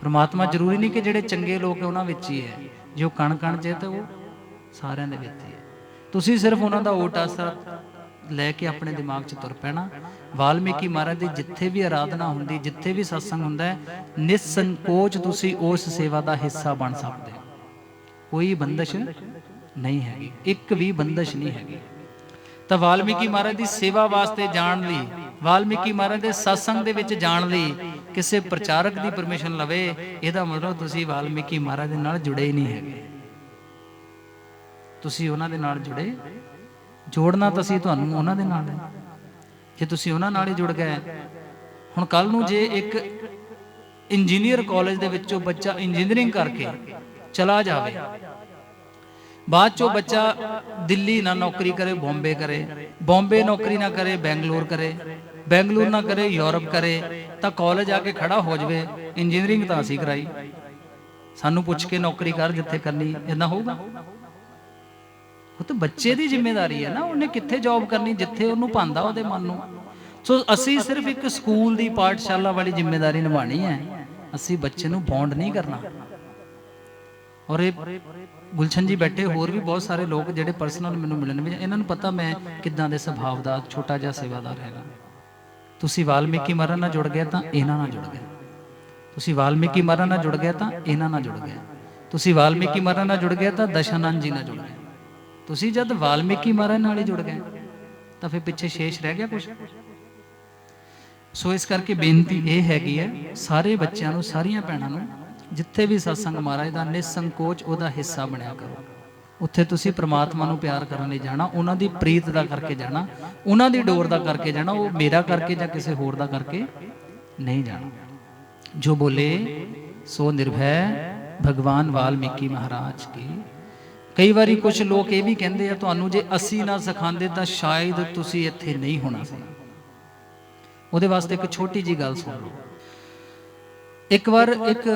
Speaker 1: ਪਰਮਾਤਮਾ ਜ਼ਰੂਰੀ ਨਹੀਂ ਕਿ ਜਿਹੜੇ ਚੰਗੇ ਲੋਕ ਹੈ ਉਹਨਾਂ ਵਿੱਚ ਹੀ ਹੈ। ਜੋ ਕਣ ਕਣ ਜੇ ਤਾਂ ਉਹ ਸਾਰਿਆਂ ਦੇ ਵਿੱਚ ਹੀ ਹੈ। ਤੁਸੀਂ ਸਿਰਫ ਉਹਨਾਂ ਦਾ ਓਟ ਆਸਰਾ ਲੈ ਕੇ ਆਪਣੇ ਦਿਮਾਗ 'ਚ ਤੁਰ ਪੈਣਾ। ਵਾਲਮੀਕੀ ਮਹਾਰਾਜ ਦੀ ਜਿੱਥੇ ਵੀ ਆਰਾਧਨਾ ਹੁੰਦੀ, ਜਿੱਥੇ ਵੀ ਸਤਸੰਗ ਹੁੰਦਾ ਹੈ, ਨਿਸੰਕੋਚ ਤੁਸੀਂ ਉਸ ਸੇਵਾ ਦਾ ਹਿੱਸਾ ਬਣ ਸਕਦੇ ਹੋ। ਕੋਈ ਬੰਦਸ਼ ਨਹੀਂ ਹੈਗੀ, ਇੱਕ ਵੀ ਬੰਦਸ਼ ਨਹੀਂ ਹੈਗੀ। ਤਾਂ ਵਾਲਮੀਕੀ ਮਹਾਰਾਜ ਦੀ ਸੇਵਾ ਵਾਸਤੇ ਜਾਣ ਲਈ, ਵਾਲਮੀਕੀ ਮਹਾਰਾਜ ਦੇ ਸਤਸੰਗ ਦੇ ਵਿੱਚ ਜਾਣ ਲਈ ਕਿਸੇ ਪ੍ਰਚਾਰਕ ਦੀ ਪਰਮਿਸ਼ਨ ਲਵੇ, ਇਹਦਾ ਮਤਲਬ ਤੁਸੀਂ ਵਾਲਮੀਕੀ ਮਹਾਰਾਜ ਦੇ ਨਾਲ ਜੁੜੇ ਹੀ ਨਹੀਂ ਹੈਗੇ। ਤੁਸੀਂ ਉਹਨਾਂ ਦੇ ਨਾਲ ਜੁੜੇ ਜੋੜਨਾ ਤਾਂ ਸੀ ਤੁਹਾਨੂੰ ਉਹਨਾਂ ਦੇ ਨਾਲ ਜੇ ਤੁਸੀਂ ਉਹਨਾਂ ਨਾਲ ਹੀ ਜੁੜ ਗਏ, ਹੁਣ ਕੱਲ ਨੂੰ ਜੇ ਇੱਕ ਇੰਜੀਨੀਅਰ ਕਾਲਜ ਦੇ ਵਿੱਚੋਂ ਬੱਚਾ ਇੰਜੀਨੀਅਰਿੰਗ ਕਰਕੇ ਚਲਾ ਜਾਵੇ, ਬਾਅਦ ਚੋਂ ਬੱਚਾ ਦਿੱਲੀ ਨਾ ਨੌਕਰੀ ਕਰੇ, ਬੰਬੇ ਕਰੇ, ਬੰਬੇ ਨੌਕਰੀ ਨਾ ਕਰੇ, ਬੈਂਗਲੌਰ ਕਰੇ, ਬੈਂਗਲੌਰ ਨਾ ਕਰੇ, ਯੂਰਪ ਕਰੇ, ਤਾਂ ਕਾਲਜ ਆ ਕੇ ਖੜਾ ਹੋ ਜਾਵੇ, ਇੰਜੀਨੀਅਰਿੰਗ ਤਾਂ ਅਸੀਂ ਕਰਾਈ। ਸਾਨੂੰ ਪੁੱਛ ਕੇ ਨੌਕਰੀ ਕਰ ਜਿੱਥੇ ਕਰਨੀ ਇਦਾਂ ਹੋਊਗਾ? ਉਹ ਤਾਂ ਬੱਚੇ ਦੀ ਜ਼ਿੰਮੇਵਾਰੀ ਹੈ ਨਾ, ਉਹਨੇ ਕਿੱਥੇ ਜੌਬ ਕਰਨੀ, ਜਿੱਥੇ ਉਹਨੂੰ ਪਾਉਂਦਾ ਉਹਦੇ ਮਨ ਨੂੰ। ਸੋ ਅਸੀਂ ਸਿਰਫ ਇੱਕ ਸਕੂਲ ਦੀ ਪਾਠਸ਼ਾਲਾ ਵਾਲੀ ਜ਼ਿੰਮੇਵਾਰੀ ਨਿਭਾਣੀ ਹੈ। ਅਸੀਂ ਬੱਚੇ ਨੂੰ ਬੌਂਡ ਨਹੀਂ ਕਰਨਾ। ਔਰ ਇਹ ਗੁਲਸ਼ਨ ਜੀ ਬੈਠੇ, ਹੋਰ ਵੀ ਬਹੁਤ ਸਾਰੇ ਲੋਕ ਜਿਹੜੇ ਪਰਸਨਲ ਮੈਨੂੰ ਮਿਲਣ ਵੀ, ਇਹਨਾਂ ਨੂੰ ਪਤਾ ਮੈਂ ਕਿੱਦਾਂ ਦੇ ਸੁਭਾਅ ਦਾ ਛੋਟਾ ਜਿਹਾ ਸੇਵਾਦਾਰ ਹੈਗਾ। ਤੁਸੀਂ ਵਾਲਮੀਕੀ ਮਰਨ ਨਾਲ ਜੁੜ ਗਏ ਤਾਂ ਇਹਨਾਂ ਨਾਲ ਜੁੜ ਗਏ। ਤੁਸੀਂ ਵਾਲਮੀਕੀ ਮਰਨ ਨਾਲ ਜੁੜ ਗਏ ਤਾਂ ਇਹਨਾਂ ਨਾਲ ਜੁੜ ਗਏ। ਤੁਸੀਂ ਵਾਲਮੀਕੀ ਮਰਨ ਨਾਲ ਜੁੜ ਗਏ ਤਾਂ ਦਸ਼ਾਨੰਦ ਜੀ ਨਾਲ ਜੁੜ ਗਏ। ਤੁਸੀਂ ਜਦ ਵਾਲਮੀਕੀ ਮਹਾਰਾਜ ਨਾਲ ਹੀ ਜੁੜ ਗਏ, ਤਾਂ ਫਿਰ ਪਿੱਛੇ ਸ਼ੇਸ਼ ਰਹਿ ਗਿਆ ਕੁਝ ਸੋ ਇਸ ਕਰਕੇ ਬੇਨਤੀ ਇਹ ਹੈਗੀ ਹੈ, ਸਾਰੇ ਬੱਚਿਆਂ ਨੂੰ, ਸਾਰੀਆਂ ਭੈਣਾਂ ਨੂੰ, ਜਿੱਥੇ ਵੀ ਸਤਸੰਗ ਮਹਾਰਾਜ ਦਾ ਨਿਸੰਕੋਚ ਉਹਦਾ ਹਿੱਸਾ ਬਣਿਆ ਕਰੋ। ਉੱਥੇ ਤੁਸੀਂ ਪ੍ਰਮਾਤਮਾ ਨੂੰ ਪਿਆਰ ਕਰਨ ਲਈ ਜਾਣਾ, ਉਹਨਾਂ ਦੀ ਪ੍ਰੀਤ ਦਾ ਕਰਕੇ ਜਾਣਾ, ਉਹਨਾਂ ਦੀ ਡੋਰ ਦਾ ਕਰਕੇ ਜਾਣਾ, ਉਹ ਮੇਰਾ ਕਰਕੇ ਜਾਂ ਕਿਸੇ ਹੋਰ ਦਾ ਕਰਕੇ ਨਹੀਂ ਜਾਣਾ। ਜੋ ਬੋਲੇ, ਸੋ ਨਿਰਭੈ ਭਗਵਾਨ ਵਾਲਮੀਕੀ ਮਹਾਰਾਜ ਕੀ। ਕਈ ਵਾਰੀ ਕੁਝ ਲੋਕ ਇਹ ਵੀ ਕਹਿੰਦੇ ਆ, ਤੁਹਾਨੂੰ ਜੇ ਅਸੀਂ ਨਾ ਸਿਖਾਉਂਦੇ ਤਾਂ ਸ਼ਾਇਦ ਤੁਸੀਂ ਇੱਥੇ ਨਹੀਂ ਹੋਣਾ। ਸੀ ਉਹਦੇ ਵਾਸਤੇ ਇੱਕ ਛੋਟੀ ਜੀ ਗੱਲ ਸੁਣ ਲਓ। ਇੱਕ ਵਾਰ ਇੱਕ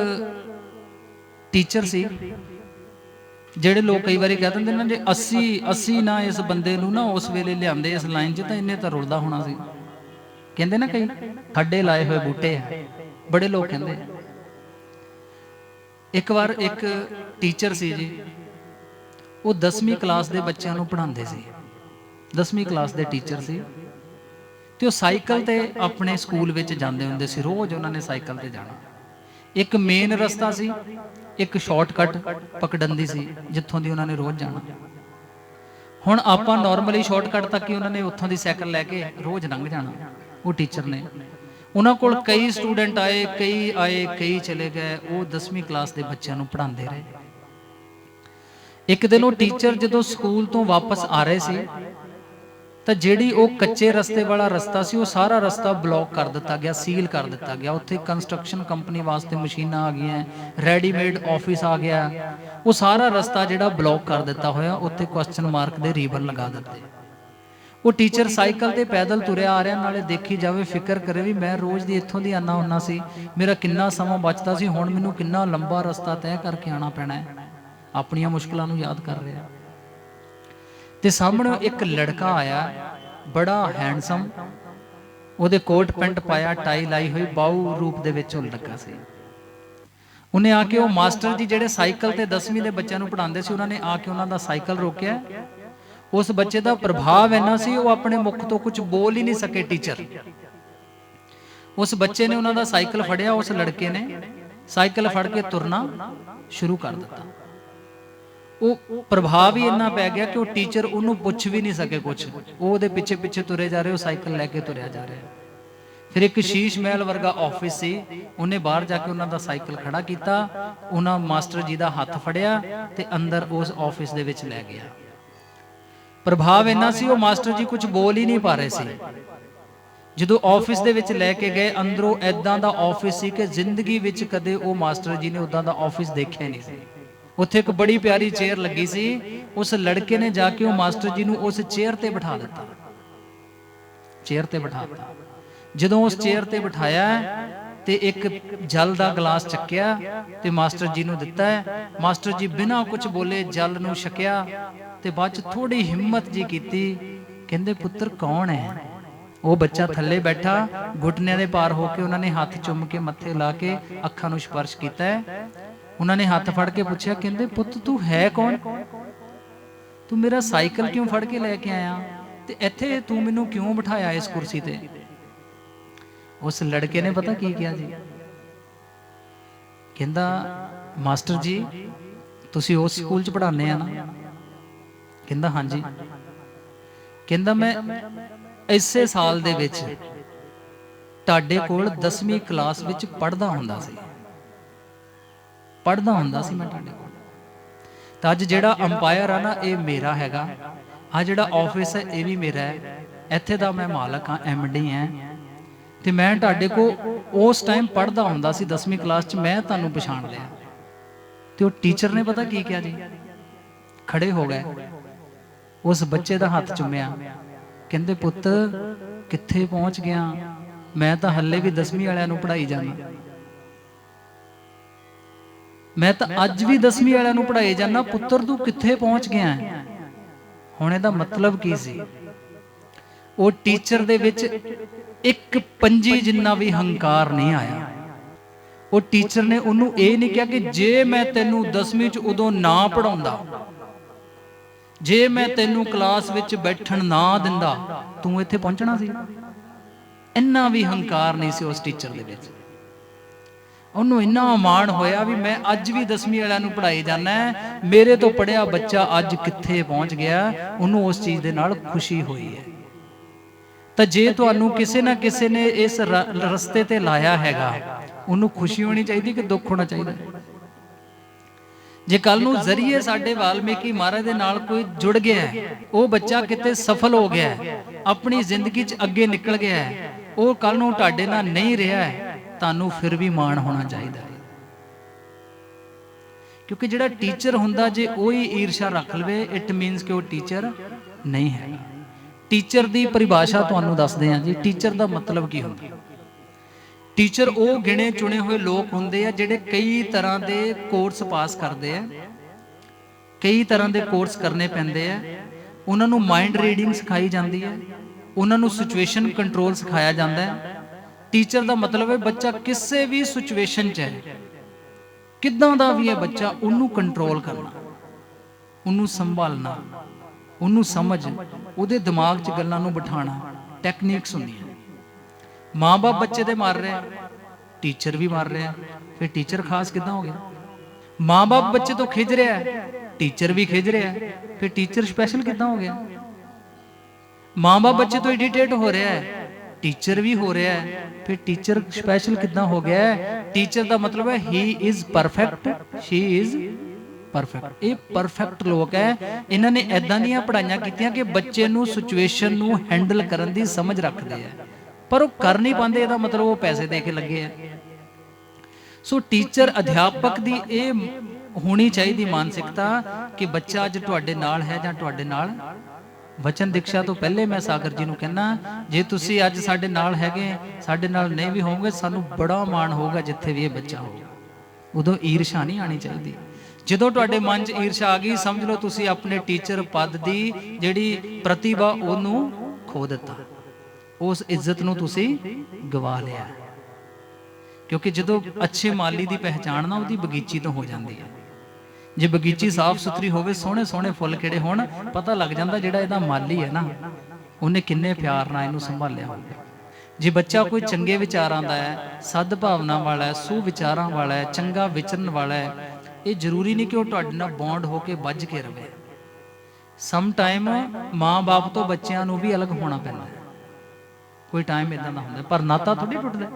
Speaker 1: ਟੀਚਰ ਸੀ, ਜਿਹੜੇ ਲੋਕ ਕਈ ਵਾਰੀ ਕਹਿ ਦਿੰਦੇ ਨੇ ਜੇ ਅਸੀਂ ਅਸੀਂ ਨਾ ਇਸ ਬੰਦੇ ਨੂੰ ਨਾ ਉਸ ਵੇਲੇ ਲਿਆਂਦੇ ਇਸ ਲਾਈਨ 'ਚ, ਤਾਂ ਇੰਨੇ ਤਾਂ ਰੁਲਦਾ ਹੋਣਾ ਸੀ। ਕਹਿੰਦੇ ਨਾ ਕਈ, ਖੱਡੇ ਲਾਏ ਹੋਏ ਬੂਟੇ ਆ। ਬੜੇ ਲੋਕ ਕਹਿੰਦੇ ਇੱਕ ਵਾਰ ਇੱਕ ਟੀਚਰ ਸੀ ਜੀ ਉਹ 10ਵੀਂ ਕਲਾਸ ਦੇ ਬੱਚਿਆਂ ਨੂੰ ਪੜ੍ਹਾਉਂਦੇ ਸੀ। 10ਵੀਂ ਕਲਾਸ ਦੇ ਟੀਚਰ ਸੀ। ਤੇ ਉਹ ਸਾਈਕਲ ਤੇ ਆਪਣੇ ਸਕੂਲ ਵਿੱਚ ਜਾਂਦੇ ਹੁੰਦੇ ਸੀ। ਰੋਜ਼ ਉਹਨਾਂ ਨੇ ਸਾਈਕਲ ਤੇ ਜਾਣਾ। ਇੱਕ ਮੇਨ ਰਸਤਾ ਸੀ, ਇੱਕ ਸ਼ਾਰਟਕਟ ਪਕੜਨ ਸੀ, ਜਿੱਥੋਂ ਦੀ ਉਹਨਾਂ ਨੇ ਰੋਜ਼ ਜਾਣਾ। ਹੁਣ ਆਪਾਂ ਨਾਰਮਲੀ ਸ਼ਾਰਟਕਟ ਤੱਕ ਹੀ ਉਹਨਾਂ ਨੇ ਉੱਥੋਂ ਦੀ ਸਾਈਕਲ ਲੈ ਕੇ ਰੋਜ਼ ਲੰਘ ਜਾਣਾ, ਉਹ ਟੀਚਰ ਨੇ। ਉਹਨਾਂ ਕੋਲ ਕਈ ਸਟੂਡੈਂਟ ਆਏ, ਕਈ ਆਏ, ਕਈ ਚਲੇ ਗਏ, ਉਹ 10ਵੀਂ ਕਲਾਸ ਦੇ ਬੱਚਿਆਂ ਨੂੰ ਪੜ੍ਹਾਉਂਦੇ ਰਹੇ। ਇੱਕ ਦਿਨ ਉਹ ਟੀਚਰ ਜਦੋਂ ਸਕੂਲ ਤੋਂ ਵਾਪਸ ਆ ਰਹੇ ਸੀ, ਤਾਂ ਜਿਹੜੀ ਉਹ ਕੱਚੇ ਰਸਤੇ ਵਾਲਾ ਰਸਤਾ ਸੀ, ਉਹ ਸਾਰਾ ਰਸਤਾ ਬਲੌਕ ਕਰ ਦਿੱਤਾ ਗਿਆ, ਸੀਲ ਕਰ ਦਿੱਤਾ ਗਿਆ। ਉੱਥੇ ਕੰਸਟਰਕਸ਼ਨ ਕੰਪਨੀ ਵਾਸਤੇ ਮਸ਼ੀਨਾਂ ਆ ਗਈਆਂ, ਰੈਡੀਮੇਡ ਆਫਿਸ ਆ ਗਿਆ। ਉਹ ਸਾਰਾ ਰਸਤਾ ਜਿਹੜਾ ਬਲੌਕ ਕਰ ਦਿੱਤਾ ਹੋਇਆ, ਉੱਥੇ ਕੁਐਸਚਨ ਮਾਰਕ ਦੇ ਰੀਬਨ ਲਗਾ ਦਿੱਤੇ। ਉਹ ਟੀਚਰ ਸਾਈਕਲ ਤੇ ਪੈਦਲ ਤੁਰਿਆ ਆ ਰਿਹਾ, ਨਾਲੇ ਦੇਖੀ ਜਾਵੇ, ਫਿਕਰ ਕਰੇ ਵੀ ਮੈਂ ਰੋਜ਼ ਦੀ ਇੱਥੋਂ ਦੀ ਆਨਾ ਹੁੰਨਾ ਸੀ, ਮੇਰਾ ਕਿੰਨਾ ਸਮਾਂ ਬਚਦਾ ਸੀ, ਹੁਣ ਮੈਨੂੰ ਕਿੰਨਾ ਲੰਬਾ ਰਸਤਾ ਤੈਅ ਕਰਕੇ ਆਣਾ ਪੈਣਾ ਹੈ। ਆਪਣੀਆਂ ਮੁਸ਼ਕਲਾਂ ਨੂੰ ਯਾਦ ਕਰ ਰਿਹਾ। ਤੇ ਸਾਹਮਣੇ ਇੱਕ ਲੜਕਾ ਆਇਆ, ਬੜਾ ਹੈਂਡਸਮ ਉਹਦੇ ਕੋਟ ਪੈਂਟ ਪਾਇਆ, ਟਾਈ ਲਾਈ ਹੋਈ ਬਾਹੂ ਰੂਪ ਦੇ ਵਿੱਚ ਉਹ ਲੜਕਾ ਸੀ। ਉਹਨੇ ਆ ਕੇ ਉਹ ਮਾਸਟਰ ਜੀ ਜਿਹੜੇ ਸਾਈਕਲ ਤੇ 10ਵੀਂ ਦੇ ਬੱਚਿਆਂ ਨੂੰ ਪੜਾਉਂਦੇ ਸੀ, ਉਹਨਾਂ ਨੇ ਆ ਕੇ ਉਹਨਾਂ ਦਾ ਸਾਈਕਲ ਰੋਕਿਆ। ਉਸ ਬੱਚੇ ਦਾ ਪ੍ਰਭਾਵ ਇੰਨਾ ਸੀ, ਉਹ ਆਪਣੇ ਮੁਖ ਤੋਂ ਕੁਝ ਬੋਲ ਹੀ ਨਹੀਂ ਸਕੇ ਟੀਚਰ। ਉਸ ਬੱਚੇ ਨੇ ਉਹਨਾਂ ਦਾ ਸਾਈਕਲ ਫੜਿਆ, ਉਸ ਲੜਕੇ ਨੇ ਸਾਈਕਲ ਫੜ ਕੇ ਤੁਰਨਾ ਸ਼ੁਰੂ ਕਰ ਦਿੱਤਾ। ਉਹ ਪ੍ਰਭਾਵ ਹੀ ਇੰਨਾ ਪੈ ਗਿਆ ਕਿ ਉਹ ਟੀਚਰ ਉਹਨੂੰ ਪੁੱਛ ਵੀ ਨਹੀਂ ਸਕੇ ਕੁਝ ਉਹ ਉਹਦੇ ਪਿੱਛੇ ਪਿੱਛੇ ਤੁਰੇ ਜਾ ਰਹੇ, ਉਹ ਸਾਈਕਲ ਲੈ ਕੇ ਤੁਰਿਆ ਜਾ ਰਿਹਾ। ਫਿਰ ਇੱਕ ਸ਼ੀਸ਼ ਮਹਿਲ ਵਰਗਾ ਆਫਿਸ ਸੀ। ਉਹਨੇ ਬਾਹਰ ਜਾ ਕੇ ਉਹਨਾਂ ਦਾ ਸਾਈਕਲ ਖੜਾ ਕੀਤਾ। ਉਹਨਾਂ ਮਾਸਟਰ ਜੀ ਦਾ ਹੱਥ ਫੜਿਆ ਤੇ ਅੰਦਰ ਉਸ ਆਫਿਸ ਦੇ ਵਿੱਚ ਲੈ ਗਿਆ। ਪ੍ਰਭਾਵ ਇੰਨਾ ਸੀ, ਉਹ ਮਾਸਟਰ ਜੀ ਕੁਝ ਬੋਲ ਹੀ ਨਹੀਂ ਪਾ ਰਹੇ ਸੀ। ਜਦੋਂ ਆਫਿਸ ਦੇ ਵਿੱਚ ਲੈ ਕੇ ਗਏ, ਅੰਦਰੋਂ ਐਦਾਂ ਦਾ ਆਫਿਸ ਸੀ ਕਿ ਜ਼ਿੰਦਗੀ ਵਿੱਚ ਕਦੇ ਉਹ ਮਾਸਟਰ ਜੀ ਨੇ ਉਦਾਂ ਦਾ ਆਫਿਸ ਦੇਖਿਆ ਨਹੀਂ ਸੀ। ਉੱਥੇ ਇੱਕ ਬੜੀ ਪਿਆਰੀ ਚੇਅਰ ਲੱਗੀ ਸੀ। ਉਸ ਲੜਕੇ ਨੇ ਜਾ ਕੇ ਉਹ ਮਾਸਟਰ ਜੀ ਨੂੰ ਉਸ ਚੇਅਰ ਤੇ ਬਿਠਾ ਦਿੱਤਾ। ਚੇਅਰ ਤੇ ਬਿਠਾ ਦਿੱਤਾ। ਜਦੋਂ ਉਸ ਚੇਅਰ ਤੇ ਬਿਠਾਇਆ ਤੇ ਇੱਕ ਜਲ ਦਾ ਗਲਾਸ ਚੱਕਿਆ ਤੇ ਮਾਸਟਰ ਜੀ ਨੂੰ ਦਿੱਤਾ। ਮਾਸਟਰ ਜੀ ਬਿਨਾਂ ਕੁਝ ਬੋਲੇ ਜਲ ਨੂੰ ਛਕਿਆ ਤੇ ਬਾਅਦ ਚ ਥੋੜੀ ਹਿੰਮਤ ਜੀ ਕੀਤੀ। ਕਹਿੰਦੇ, ਪੁੱਤਰ, ਕੌਣ ਹੈ? ਉਹ ਬੱਚਾ ਥੱਲੇ ਬੈਠਾ ਘੁਟਨਿਆਂ ਦੇ ਪਾਰ ਹੋ ਕੇ ਉਹਨਾਂ ਨੇ ਹੱਥ ਚੁੰਮ ਕੇ ਮੱਥੇ ਲਾ ਕੇ ਅੱਖਾਂ ਨੂੰ ਸਪਰਸ਼ ਕੀਤਾ। ਉਹਨਾਂ ਨੇ ਹੱਥ ਫੜ ਕੇ ਪੁੱਛਿਆ, ਕਹਿੰਦੇ, ਪੁੱਤ, ਤੂੰ ਹੈ ਕੌਣ? ਤੂੰ ਮੇਰਾ ਸਾਈਕਲ ਕਿਉਂ ਫੜ ਕੇ ਲੈ ਕੇ ਆਇਆ? ਤੇ ਇੱਥੇ ਤੂੰ ਮੈਨੂੰ ਕਿਉਂ ਬਿਠਾਇਆ ਇਸ ਕੁਰਸੀ ਤੇ? ਉਸ ਲੜਕੇ ਨੇ ਪਤਾ ਕੀ ਕਿਹਾ ਜੀ? ਕਹਿੰਦਾ, ਮਾਸਟਰ ਜੀ, ਤੁਸੀਂ ਉਸ ਸਕੂਲ 'ਚ ਪੜ੍ਹਾਉਂਦੇ ਆ ਨਾ? ਕਹਿੰਦਾ, ਹਾਂਜੀ। ਕਹਿੰਦਾ, ਮੈਂ ਇਸੇ ਸਾਲ ਦੇ ਵਿੱਚ ਤੁਹਾਡੇ ਕੋਲ 10ਵੀਂ ਕਲਾਸ ਵਿੱਚ ਪੜ੍ਹਦਾ ਹੁੰਦਾ ਸੀ। ਪੜ੍ਹਦਾ ਹੁੰਦਾ ਸੀ ਮੈਂ ਤੁਹਾਡੇ ਕੋਲ। ਤਾਂ ਅੱਜ ਜਿਹੜਾ ਅੰਪਾਇਰ ਆ ਨਾ ਇਹ ਮੇਰਾ ਹੈਗਾ। ਆ ਜਿਹੜਾ ਆਫਿਸ ਹੈ ਇਹ ਵੀ ਮੇਰਾ ਹੈ। ਇੱਥੇ ਦਾ ਮੈਂ ਮਾਲਕ ਹਾਂ ਐਮਡੀ ਹਾਂ। ਤੇ ਮੈਂ ਤੁਹਾਡੇ ਕੋ ਉਸ ਟਾਈਮ ਪੜ੍ਹਦਾ ਹੁੰਦਾ ਸੀ 10ਵੀਂ ਕਲਾਸ 'ਚ ਮੈਂ ਤੁਹਾਨੂੰ ਪਛਾਣ ਲਿਆ। ਤੇ ਉਹ ਟੀਚਰ ਨੇ ਪਤਾ ਕੀ ਕਿਹਾ ਜੀ? ਖੜੇ ਹੋ ਗਏ। ਉਸ ਬੱਚੇ ਦਾ ਹੱਥ ਚੁੰਮਿਆ। ਕਹਿੰਦੇ ਪੁੱਤ ਕਿੱਥੇ ਪਹੁੰਚ ਗਿਆ? ਮੈਂ ਤਾਂ ਹੱਲੇ ਵੀ 10ਵੀਂ ਵਾਲਿਆਂ ਨੂੰ ਪੜ੍ਹਾਈ ਜਾਂਦਾ। ਮੈਂ ਤਾਂ ਅੱਜ ਵੀ 10ਵੀਂ ਵਾਲਿਆਂ ਨੂੰ ਪੜ੍ਹਾਈ ਜਾਂਦਾ ਪੁੱਤਰ ਤੂੰ ਕਿੱਥੇ ਪਹੁੰਚ ਗਿਆ? ਹੈ? ਹੁਣ ਇਹਦਾ ਮਤਲਬ ਕੀ ਸੀ? ਉਹ ਟੀਚਰ ਦੇ ਵਿੱਚ ਇੱਕ ਪੰਜੀ ਜਿੰਨਾ ਵੀ ਹੰਕਾਰ ਨਹੀਂ ਆਇਆ। ਉਹ ਟੀਚਰ ਨੇ ਉਹਨੂੰ ਇਹ ਨਹੀਂ ਕਿਹਾ ਕਿ ਜੇ ਮੈਂ ਤੈਨੂੰ 10ਵੀਂ ਚ ਉਦੋਂ ਨਾ ਪੜਾਉਂਦਾ ਜੇ ਮੈਂ ਤੈਨੂੰ ਕਲਾਸ ਵਿੱਚ ਬੈਠਣ ਨਾ ਦਿੰਦਾ ਤੂੰ ਇੱਥੇ ਪਹੁੰਚਣਾ ਸੀ? ਇੰਨਾ ਵੀ ਹੰਕਾਰ ਨਹੀਂ ਸੀ ਉਸ ਟੀਚਰ ਦੇ ਵਿੱਚ। ਉਹਨੂੰ ਇੰਨਾ ਮਾਣ ਹੋਇਆ ਵੀ ਮੈਂ ਅੱਜ ਵੀ 10ਵੀਂ ਵਾਲਿਆਂ ਨੂੰ ਪੜ੍ਹਾਈ ਜਾਂਦਾ ਮੇਰੇ ਤੋਂ ਪੜਿਆ ਬੱਚਾ ਅੱਜ ਕਿੱਥੇ ਪਹੁੰਚ ਗਿਆ ਉਹਨੂੰ ਉਸ ਚੀਜ਼ ਦੇ ਨਾਲ ਖੁਸ਼ੀ ਹੋਈ ਹੈ। ਤਾਂ ਜੇ ਤੁਹਾਨੂੰ ਕਿਸੇ ਨਾ ਕਿਸੇ ਨੇ ਇਸ ਰਸਤੇ ਤੇ ਲਾਇਆ ਹੈਗਾ ਉਹਨੂੰ ਖੁਸ਼ੀ ਹੋਣੀ ਚਾਹੀਦੀ ਕਿ ਦੁੱਖ ਹੋਣਾ ਚਾਹੀਦਾ? ਜੇ ਕੱਲ ਨੂੰ ਜ਼ਰੀਏ ਸਾਡੇ ਵਾਲਮੀਕੀ ਮਹਾਰਾਜ ਦੇ ਨਾਲ ਕੋਈ ਜੁੜ ਗਿਆ ਉਹ ਬੱਚਾ ਕਿਤੇ ਸਫਲ ਹੋ ਗਿਆ ਆਪਣੀ ਜ਼ਿੰਦਗੀ 'ਚ ਅੱਗੇ ਨਿਕਲ ਗਿਆ ਹੈ, ਉਹ ਕੱਲ ਨੂੰ ਤੁਹਾਡੇ ਨਾਲ ਨਹੀਂ ਰਿਹਾ ਹੈ, ਤੁਹਾਨੂੰ ਫਿਰ ਵੀ ਮਾਣ ਹੋਣਾ ਚਾਹੀਦਾ ਹੈ। ਕਿਉਂਕਿ ਜਿਹੜਾ ਟੀਚਰ ਹੁੰਦਾ, ਜੇ ਉਹ ਹੀ ਈਰਸ਼ਾ ਰੱਖ ਲਵੇ ਇਟ ਮੀਨਸ ਕਿ ਉਹ ਟੀਚਰ ਨਹੀਂ ਹੈ। ਟੀਚਰ ਦੀ ਪਰਿਭਾਸ਼ਾ ਤੁਹਾਨੂੰ ਦੱਸਦੇ ਹਾਂ ਜੀ। ਟੀਚਰ ਦਾ ਮਤਲਬ ਕੀ ਹੁੰਦਾ? ਟੀਚਰ ਉਹ ਗਿਣੇ ਚੁਣੇ ਹੋਏ ਲੋਕ ਹੁੰਦੇ ਆ, ਜਿਹੜੇ ਕਈ ਤਰ੍ਹਾਂ ਦੇ ਕੋਰਸ ਪਾਸ ਕਰਦੇ ਆ, ਕਈ ਤਰ੍ਹਾਂ ਦੇ ਕੋਰਸ ਕਰਨੇ ਪੈਂਦੇ ਆ। ਉਹਨਾਂ ਨੂੰ ਮਾਈਂਡ ਰੀਡਿੰਗ ਸਿਖਾਈ ਜਾਂਦੀ ਹੈ। ਉਹਨਾਂ ਨੂੰ ਸਿਚੁਏਸ਼ਨ ਕੰਟਰੋਲ ਸਿਖਾਇਆ ਜਾਂਦਾ ਹੈ। ਟੀਚਰ ਦਾ ਮਤਲਬ ਹੈ ਬੱਚਾ ਕਿਸੇ ਵੀ ਸਿਚੁਏਸ਼ਨ 'ਚ ਹੈ, ਕਿੱਦਾਂ ਦਾ ਵੀ ਹੈ ਬੱਚਾ, ਉਹਨੂੰ ਕੰਟਰੋਲ ਕਰਨਾ, ਉਹਨੂੰ ਸੰਭਾਲਣਾ, ਉਹਨੂੰ ਸਮਝ, ਉਹਦੇ ਦਿਮਾਗ 'ਚ ਗੱਲਾਂ ਨੂੰ ਬਿਠਾਣਾ ਟੈਕਨੀਕਸ ਹੁੰਦੀਆਂ ਮਾਂ-ਬਾਪ ਬੱਚੇ ਦੇ ਮਾਰ ਰਿਹਾ ਟੀਚਰ ਵੀ ਮਾਰ ਰਿਹਾ, ਫਿਰ ਟੀਚਰ ਖਾਸ ਕਿਦਾਂ ਹੋ ਗਿਆ? ਮਾਂ-ਬਾਪ ਬੱਚੇ ਤੋਂ ਖਿਜ ਰਿਹਾ ਟੀਚਰ ਵੀ ਖਿਜ ਰਿਹਾ, ਫਿਰ ਟੀਚਰ ਸਪੈਸ਼ਲ ਕਿਦਾਂ ਹੋ ਗਿਆ? ਮਾਂ-ਬਾਪ ਬੱਚੇ ਤੋਂ ਇਰੀਟੇਟ ਹੋ ਰਿਹਾ ਹੈ ਟੀਚਰ ਵੀ ਹੋ ਰਿਹਾ ਹੈ ਫਿਰ ਟੀਚਰ ਸਪੈਸ਼ਲ ਕਿਦਾਂ ਹੋ ਗਿਆ ਟੀਚਰ ਦਾ ਮਤਲਬ ਹੈ he is perfect she is perfect ਇਹ ਪਰਫੈਕਟ ਲੋਕ ਹੈ। ਇਹਨਾਂ ਨੇ ਐਦਾਂ ਦੀਆਂ ਪੜਾਈਆਂ ਕੀਤੀਆਂ ਕਿ ਬੱਚੇ ਨੂੰ ਸਿਚੁਏਸ਼ਨ ਨੂੰ ਹੈਂਡਲ ਕਰਨ ਦੀ ਸਮਝ ਰੱਖਦੇ ਆ ਪਰ ਉਹ ਕਰ ਨਹੀਂ ਪਾਉਂਦੇ, ਇਹਦਾ ਮਤਲਬ ਉਹ ਪੈਸੇ ਦੇ ਕੇ ਲੱਗੇ ਆ ਸੋ ਟੀਚਰ ਅਧਿਆਪਕ ਦੀ ਇਹ ਹੋਣੀ ਚਾਹੀਦੀ ਮਾਨਸਿਕਤਾ ਕਿ ਬੱਚਾ ਅੱਜ ਤੁਹਾਡੇ ਨਾਲ ਹੈ ਜਾਂ ਤੁਹਾਡੇ ਨਾਲ ਵਚਨ ਦੀਕਸ਼ਾ ਤੋਂ ਪਹਿਲੇ ਮੈਂ ਸਾਗਰ ਜੀ ਨੂੰ ਕਹਿੰਨਾ, ਜੇ ਤੁਸੀਂ ਅੱਜ ਸਾਡੇ ਨਾਲ ਹੈਗੇ, ਸਾਡੇ ਨਾਲ ਨਹੀਂ ਵੀ ਹੋਵੋਗੇ, ਸਾਨੂੰ ਬੜਾ ਮਾਣ ਹੋਊਗਾ ਜਿੱਥੇ ਵੀ ਇਹ ਬੱਚਾ ਹੋਊਗਾ ਉਦੋਂ ਈਰਸ਼ਾ ਨਹੀਂ ਆਣੀ ਚਾਹੀਦੀ। ਜਦੋਂ ਤੁਹਾਡੇ ਮਨ 'ਚ ਈਰਸ਼ਾ ਆ ਗਈ, ਸਮਝ ਲਓ ਤੁਸੀਂ ਆਪਣੇ ਟੀਚਰ ਪਦ ਦੀ ਜਿਹੜੀ ਪ੍ਰਤਿਭਾ ਉਹਨੂੰ ਖੋ ਦਿੱਤਾ। ਉਸ ਇੱਜ਼ਤ ਨੂੰ ਤੁਸੀਂ ਗਵਾ ਲਿਆ। ਕਿਉਂਕਿ ਜਦੋਂ ਅੱਛੇ ਮਾਲੀ ਦੀ ਪਹਿਚਾਣ ਨਾ, ਉਹਦੀ ਬਗੀਚੀ ਤੋਂ ਹੋ ਜਾਂਦੀ ਹੈ ਜੇ ਬਗੀਚੀ ਸਾਫ਼ ਸੁਥਰੀ ਹੋਵੇ, ਸੋਹਣੇ ਸੋਹਣੇ ਫੁੱਲ ਕਿਹੜੇ ਹੋਣ, ਪਤਾ ਲੱਗ ਜਾਂਦਾ ਜਿਹੜਾ ਇਹਦਾ ਮਾਲੀ ਹੈ ਨਾ। ਉਹਨੇ ਕਿੰਨੇ ਪਿਆਰ ਨਾਲ ਇਹਨੂੰ ਸੰਭਾਲਿਆ ਹੋਵੇ। ਜੇ ਬੱਚਾ ਕੋਈ ਚੰਗੇ ਵਿਚਾਰਾਂ ਦਾ ਹੈ, ਸਦ ਭਾਵਨਾ ਵਾਲਾ ਹੈ, ਸੂ ਵਿਚਾਰਾਂ ਵਾਲਾ ਹੈ, ਚੰਗਾ ਵਿਚਰਨ ਵਾਲਾ ਹੈ, ਇਹ ਜ਼ਰੂਰੀ ਨਹੀਂ ਕਿ ਉਹ ਤੁਹਾਡੇ ਨਾਲ ਬੌਂਡ ਹੋ ਕੇ ਵੱਜ ਕੇ ਰਵੇ। ਸਮ ਟਾਈਮ ਮਾਂ-ਬਾਪ ਤੋਂ ਬੱਚਿਆਂ ਨੂੰ ਵੀ ਅਲੱਗ ਹੋਣਾ ਪੈਂਦਾ ਹੈ। ਕੋਈ ਟਾਈਮ ਇਦਾਂ ਦਾ ਹੁੰਦਾ ਪਰ ਨਾਤਾ ਥੋੜੀ ਟੁੱਟਦਾ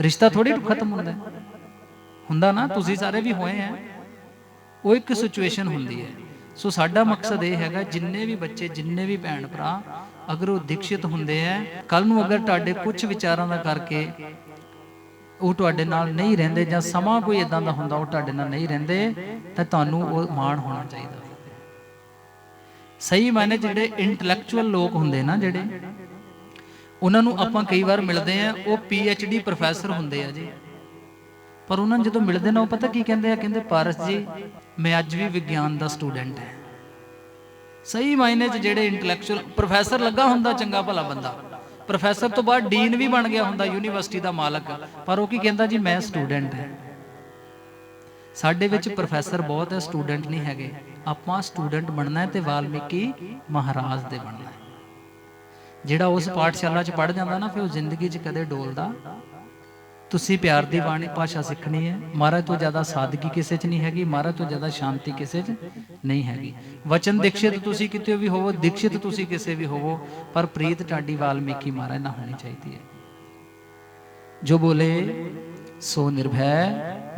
Speaker 1: ਰਿਸ਼ਤਾ ਥੋੜੀ ਖਤਮ ਹੁੰਦਾ ਹੁੰਦਾ ਨਾ, ਤੁਸੀਂ ਸਾਰੇ ਵੀ ਹੋਏ ਆ ਉਹ ਇੱਕ ਸਿਚੁਏਸ਼ਨ ਹੁੰਦੀ ਹੈ। ਸੋ ਸਾਡਾ ਮਕਸਦ ਇਹ ਹੈਗਾ, ਜਿੰਨੇ ਵੀ ਬੱਚੇ, ਜਿੰਨੇ ਵੀ ਭੈਣ ਭਰਾ ਅਗਰ ਉਹ ਦੀਕਸ਼ਿਤ ਹੁੰਦੇ ਆ ਕੱਲ ਨੂੰ ਅਗਰ ਤੁਹਾਡੇ ਕੁਝ ਵਿਚਾਰਾਂ ਦਾ ਕਰਕੇ ਉਹ ਤੁਹਾਡੇ ਨਾਲ ਨਹੀਂ ਰਹਿੰਦੇ ਜਾਂ ਸਮਾਂ ਕੋਈ ਇਦਾਂ ਦਾ ਹੁੰਦਾ ਉਹ ਤੁਹਾਡੇ ਨਾਲ ਨਹੀਂ ਰਹਿੰਦੇ, ਤਾਂ ਤੁਹਾਨੂੰ ਉਹ ਮਾਣ ਹੋਣਾ ਚਾਹੀਦਾ। ਸਹੀ ਮਾਇਨੇ ਜਿਹੜੇ ਇੰਟੈਲੈਕਚੁਅਲ ਲੋਕ ਹੁੰਦੇ ਨਾ ਜਿਹੜੇ, ਉਹਨਾਂ ਨੂੰ ਆਪਾਂ ਕਈ ਵਾਰ ਮਿਲਦੇ ਆ ਉਹ ਪੀ ਐਚ ਡੀ ਪ੍ਰੋਫੈਸਰ ਹੁੰਦੇ ਆ ਜੀ। ਪਰ ਉਹਨਾਂ ਨੂੰ ਜਦੋਂ ਮਿਲਦੇ ਨਾ, ਉਹ ਪਤਾ ਕੀ ਕਹਿੰਦੇ ਆ? ਕਹਿੰਦੇ, ਪਾਰਸ ਜੀ ਮੈਂ ਅੱਜ ਵੀ ਵਿਗਿਆਨ ਦਾ ਸਟੂਡੈਂਟ ਹਾਂ। ਸਹੀ ਮਾਇਨੇ 'ਚ ਜਿਹੜੇ ਇੰਟੈਲੈਕਚੁਅਲ ਪ੍ਰੋਫੈਸਰ ਲੱਗਾ ਹੁੰਦਾ ਚੰਗਾ ਭਲਾ ਬੰਦਾ। ਪ੍ਰੋਫੈਸਰ ਤੋਂ ਬਾਅਦ ਡੀਨ ਵੀ ਬਣ ਗਿਆ ਹੁੰਦਾ ਯੂਨੀਵਰਸਿਟੀ ਦਾ ਮਾਲਕ। ਪਰ ਉਹ ਕੀ ਕਹਿੰਦਾ ਜੀ, ਮੈਂ ਸਟੂਡੈਂਟ ਹਾਂ। ਸਾਡੇ ਵਿੱਚ ਪ੍ਰੋਫੈਸਰ ਬਹੁਤ ਹੈ, ਸਟੂਡੈਂਟ ਨਹੀਂ ਹੈਗੇ। ਆਪਾਂ ਸਟੂਡੈਂਟ ਬਣਨਾ ਹੈ ਤੇ ਵਾਲਮੀਕੀ ਮਹਾਰਾਜ ਦੇ ਬਣਨਾ ਹੈ। ਜਿਹੜਾ ਉਸ ਪਾਠਸ਼ਾਲਾ 'ਚ ਪੜ ਜਾਂਦਾ ਨਾ, ਫਿਰ ਉਹ ਜ਼ਿੰਦਗੀ 'ਚ ਕਦੇ ਡੋਲਦਾ ਤੁਸੀਂ ਪਿਆਰ ਦੀ ਬਾਣੀ ਭਾਸ਼ਾ ਸਿੱਖਣੀ ਹੈ। ਮਹਾਰਾਜ ਤੋਂ ਜ਼ਿਆਦਾ ਸਾਦਗੀ ਕਿਸੇ 'ਚ ਨਹੀਂ ਹੈਗੀ, ਮਹਾਰਾਜ ਤੋਂ ਜ਼ਿਆਦਾ ਸ਼ਾਂਤੀ ਕਿਸੇ 'ਚ ਨਹੀਂ ਹੈਗੀ। ਵਚਨ ਦੀਕਸ਼ਿਤ ਤੁਸੀਂ ਕਿਤੇ ਵੀ ਹੋਵੋ, ਦੀਕਸ਼ਿਤ ਤੁਸੀਂ ਕਿਸੇ ਵੀ ਹੋਵੋ, ਪਰ ਪ੍ਰੀਤ ਟਾਡੀ ਵਾਲਮੀਕੀ ਮਹਾਰਾਜ ਨਾਲ ਹੋਣੀ ਚਾਹੀਦੀ ਹੈ। ਜੋ ਬੋਲੇ, ਸੋ ਨਿਰਭੈ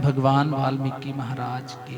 Speaker 1: ਭਗਵਾਨ ਵਾਲਮੀਕੀ ਮਹਾਰਾਜ ਕੀ